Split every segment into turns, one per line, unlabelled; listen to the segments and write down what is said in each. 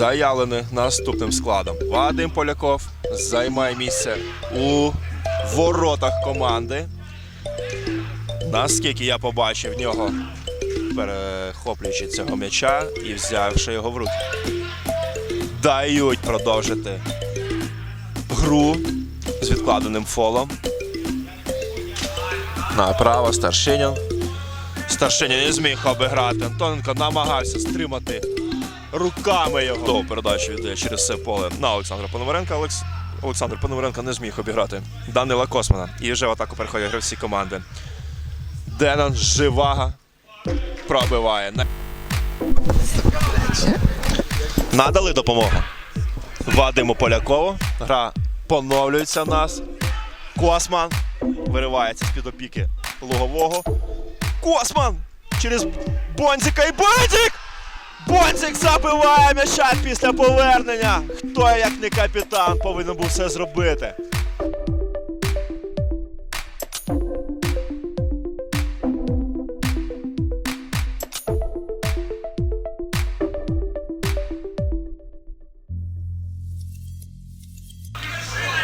Заявлений наступним складом. Вадим Поляков займає місце у воротах команди. Наскільки я побачив в нього перехоплюючи цього м'яча і взявши його в руки. Дають продовжити гру з відкладеним фолом. Направо Старшинін. Старшинін не зміг обіграти. Антоненко намагався стримати руками його. Довгу передачу йде через це поле на Олександра Пономаренка. Олекс... Олександр Пономаренко не зміг обіграти Данила Космана. І вже в атаку переходять гравці команди. Денон Живага пробиває. Надали допомогу. Вадиму Полякову. Гра поновлюється в нас. Косман виривається з-під опіки лугового. Косман! Через Бонзика і Бонзик! Бонзик забиває м'яча після повернення. Хто, як не капітан, повинен був все зробити.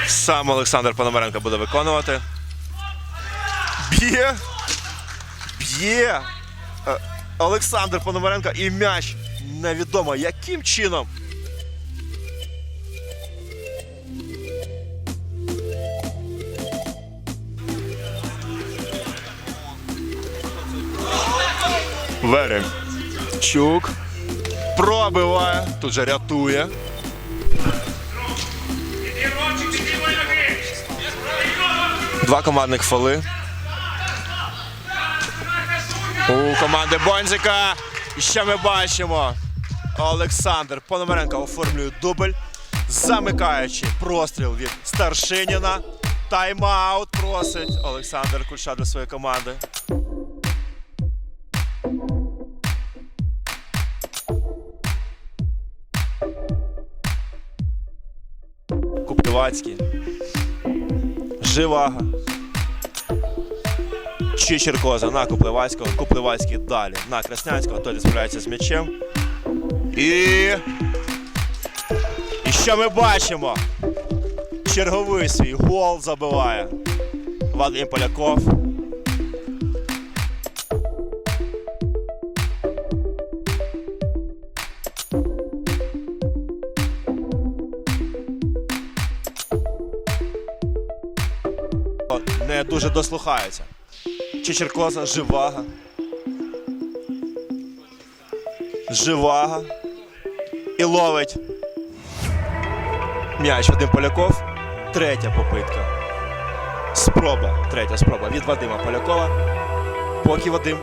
Сам Олександр Пономаренко буде виконувати. Б'є. Б'є. Е, Олександр Пономаренко і м'яч. Невідомо яким чином. Веремчук. Пробиває. Тут же рятує. Два командних фоли. У команди Бонзика. І що ми бачимо? Олександр Пономаренко оформлює дубль, замикаючи простріл від Старшиніна. Тайм-аут просить Олександр Кульша для своєї команди. Куплівацький. Живага. Чичеркоза на Купливацького. Купливацький далі на Краснянського. Тоді справляється з м'ячем. І. І що ми бачимо? Черговий свій гол забиває. Вадим Поляков. Не дуже дослухається. Черкоса, живага. Живага. І ловить. М'яч Вадим Поляков. Третя попитка. Спроба. Третя спроба від Вадима Полякова. Поки Вадим